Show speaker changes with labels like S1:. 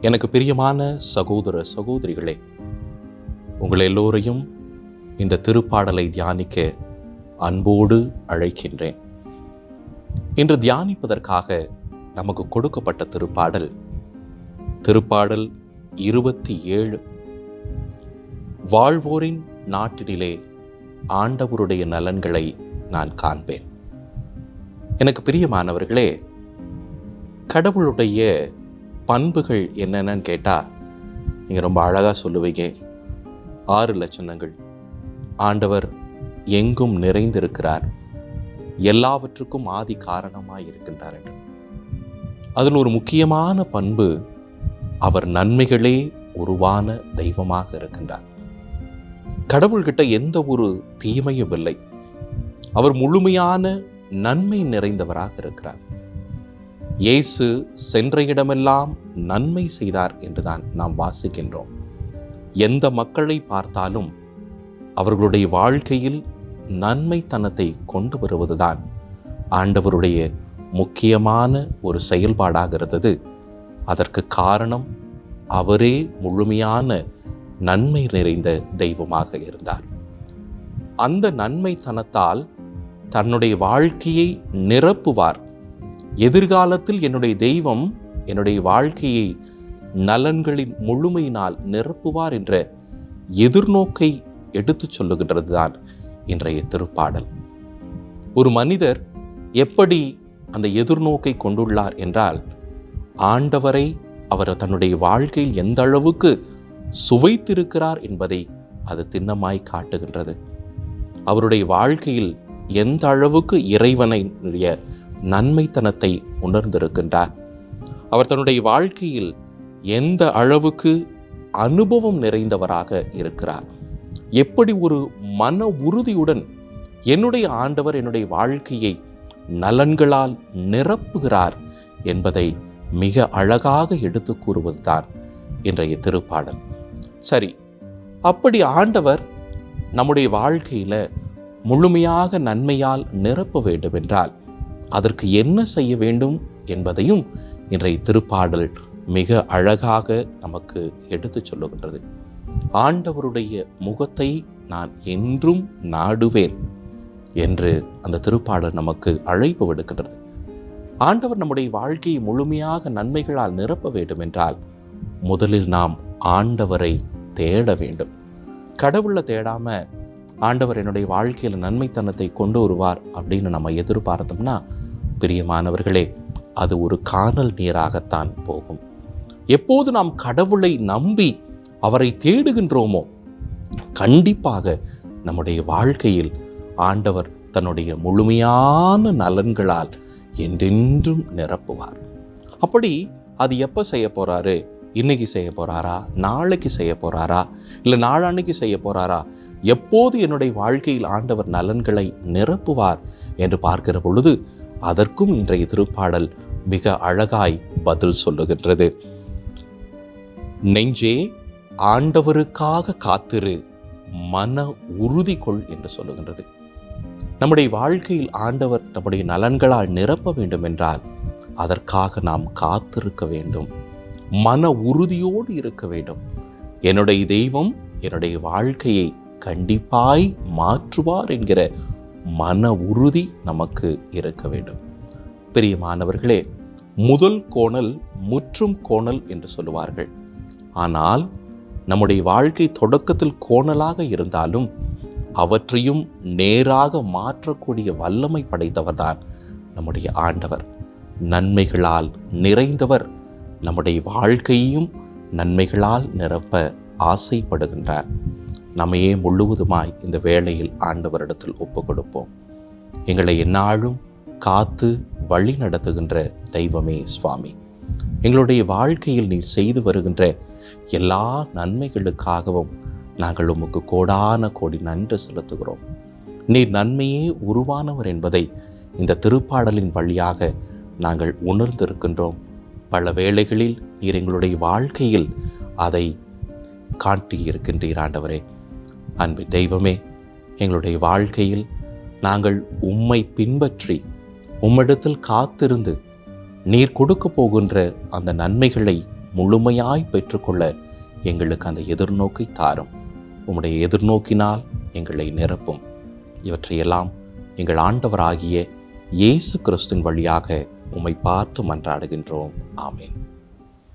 S1: எனக்கு பிரியமான சகோதர சகோதரிகளே உங்கள் எல்லோரையும் இந்த திருப்பாடலை தியானிக்க அன்போடு அழைக்கின்றேன். இன்று தியானிப்பதற்காக நமக்கு கொடுக்கப்பட்ட திருப்பாடல் திருப்பாடல் இருபத்தி ஏழு. வாழ்வோரின் நாட்டினிலே ஆண்டவருடைய நலன்களை நான் காண்பேன். எனக்கு பிரியமானவர்களே கடவுளுடைய பண்புகள் என்னென்னு கேட்டால் நீங்கள் ரொம்ப அழகாக சொல்லுவீங்க. ஆறு லட்சணங்கள். ஆண்டவர் எங்கும் நிறைந்திருக்கிறார். எல்லாவற்றுக்கும் ஆதி காரணமாக இருக்கின்றார் என்று. அதில் ஒரு முக்கியமான பண்பு அவர் நன்மைகளே உருவான தெய்வமாக இருக்கின்றார். கடவுள்கிட்ட எந்த ஒரு தீமையும் இல்லை. அவர் முழுமையான நன்மை நிறைந்தவராக இருக்கிறார். இயேசு சென்ற இடமெல்லாம் நன்மை செய்தார் என்றுதான் நாம் வாசிக்கின்றோம். எந்த மக்களை பார்த்தாலும் அவர்களுடைய வாழ்க்கையில் நன்மைத்தனத்தை கொண்டு வருவதுதான் ஆண்டவருடைய முக்கியமான ஒரு செயல்பாடாக இருந்தது. அதற்கு காரணம் அவரே முழுமையான நன்மை நிறைந்த தெய்வமாக இருந்தார். அந்த நன்மைத்தனத்தால் தன்னுடைய வாழ்க்கையை நிரப்புவார் எதிர்காலத்தில் என்னுடைய தெய்வம் என்னுடைய வாழ்க்கையை நலன்களின் முழுமையினால் நிரப்புவார் என்ற எதிர்நோக்கை எடுத்துச் சொல்லுகின்றது தான் இன்றைய திருப்பாடல். ஒரு மனிதர் எப்படி அந்த எதிர்நோக்கை கொண்டுள்ளார் என்றால் ஆண்டவரை அவர் தன்னுடைய வாழ்க்கையில் எந்த அளவுக்கு சுவைத்திருக்கிறார் என்பதை அது திண்ணமாய் காட்டுகின்றது. அவருடைய வாழ்க்கையில் எந்த அளவுக்கு இறைவனை நன்மைத்தனத்தை உணர்ந்திருக்கின்றார். அவர் தன்னுடைய வாழ்க்கையில் எந்த அளவுக்கு அனுபவம் நிறைந்தவராக இருக்கிறார். எப்படி ஒரு மன உறுதியுடன் என்னுடைய ஆண்டவர் என்னுடைய வாழ்க்கையை நலன்களால் நிரப்புகிறார் என்பதை மிக அழகாக எடுத்து கூறுவதுதான் இன்றைய திருப்பாடல். சரி அப்படி ஆண்டவர் நம்முடைய வாழ்க்கையில் முழுமையாக நன்மையால் நிரப்ப வேண்டுமென்றால் அதற்கு என்ன செய்ய வேண்டும் என்பதையும் இன்றைய திருப்பாடல் மிக அழகாக நமக்கு எடுத்துச் சொல்லுகின்றது. ஆண்டவருடைய முகத்தை நான் என்றும் நாடுவேன் என்று அந்த திருப்பாடல் நமக்கு அழைப்பு விடுக்கின்றது. ஆண்டவர் நம்முடைய வாழ்க்கையை முழுமையாக நன்மைகளால் நிரப்ப வேண்டும் என்றால் முதலில் நாம் ஆண்டவரை தேட வேண்டும். கடவுளை தேடாம ஆண்டவர் என்னுடைய வாழ்க்கையில் நன்மைத்தனத்தை கொண்டு வருவார் அப்படின்னு நம்ம எதிர்பார்த்தோம்னா பிரியமானவர்களே அது ஒரு காணல் நீராகத்தான் போகும். எப்போது நாம் கடவுளை நம்பி அவரை தேடுகின்றோமோ கண்டிப்பாக நம்முடைய வாழ்க்கையில் ஆண்டவர் தன்னுடைய முழுமையான நலன்களால் என்றென்றும் நிரப்புவார். அப்படி அது எப்போ செய்ய போறாரு? இன்னைக்கு செய்ய போறாரா? நாளைக்கு செய்ய போறாரா? இல்லை நாளான்னைக்கு செய்ய போகிறாரா எப்போது என்னுடைய வாழ்க்கையில் ஆண்டவர் நலன்களை நிரப்புவார் என்று பார்க்கிற பொழுது அதற்கும் இன்றைய திருப்பாடல் மிக அழகாய் பதில் சொல்லுகின்றது. நெஞ்சே ஆண்டவருக்காக காத்திரு மன உறுதி கொள் என்று சொல்லுகின்றது. நம்முடைய வாழ்க்கையில் ஆண்டவர் நம்முடைய நலன்களால் நிரப்ப வேண்டும் என்றால் அதற்காக நாம் காத்திருக்க வேண்டும். மன உறுதியோடு இருக்க வேண்டும். என்னுடைய தெய்வம் என்னுடைய வாழ்க்கையை கண்டிப்பாய் மாற்றுவார் என்கிற மன உறுதி நமக்கு இருக்க வேண்டும். பிரியமானவர்களே முதல் கோணல் முற்றும் கோணல் என்று சொல்லுவார்கள். ஆனால் நம்முடைய வாழ்க்கை தொடக்கத்தில் கோணலாக இருந்தாலும் அவற்றையும் நேராக மாற்றக்கூடிய வல்லமை படைத்தவர்தான் நம்முடைய ஆண்டவர். நன்மைகளால் நிறைந்தவர் நம்முடைய வாழ்க்கையையும் நன்மைகளால் நிரப்ப ஆசைப்படுகின்றார். நம்மையே முழுவதுமாய் இந்த வேளையில் ஆண்டவரிடத்தில் ஒப்பு கொடுப்போம் எங்களை எந்நாளும் காத்து வழி நடத்துகின்ற தெய்வமே சுவாமி. எங்களுடைய வாழ்க்கையில் நீர் செய்து வருகின்ற எல்லா நன்மைகளுக்காகவும் நாங்கள் உமக்கு கோடான கோடி நன்றி செலுத்துகிறோம். நீர் நன்மையே உருவானவர் என்பதை இந்த திருப்பாடலின் வழியாக நாங்கள் உணர்ந்திருக்கின்றோம். பல வேளைகளில் நீர் எங்களுடைய வாழ்க்கையில் அதை காட்டியிருக்கின்றீர் ஆண்டவரே. அன்பு தெய்வமே எங்களுடைய வாழ்க்கையில் நாங்கள் உம்மை பின்பற்றி உம்மிடத்தில் காத்திருந்து நீர் கொடுக்க போகின்ற அந்த நன்மைகளை முழுமையாய் பெற்றுக்கொள்ள எங்களுக்கு அந்த எதிர்நோக்கை தாரும். உம்முடைய எதிர்நோக்கினால் எங்களை நிரப்பும். இவற்றையெல்லாம் எங்கள் ஆண்டவராகிய இயேசு கிறிஸ்துவின் வழியாக உம்மை பார்த்து மன்றாடுகின்றோம். ஆமேன்.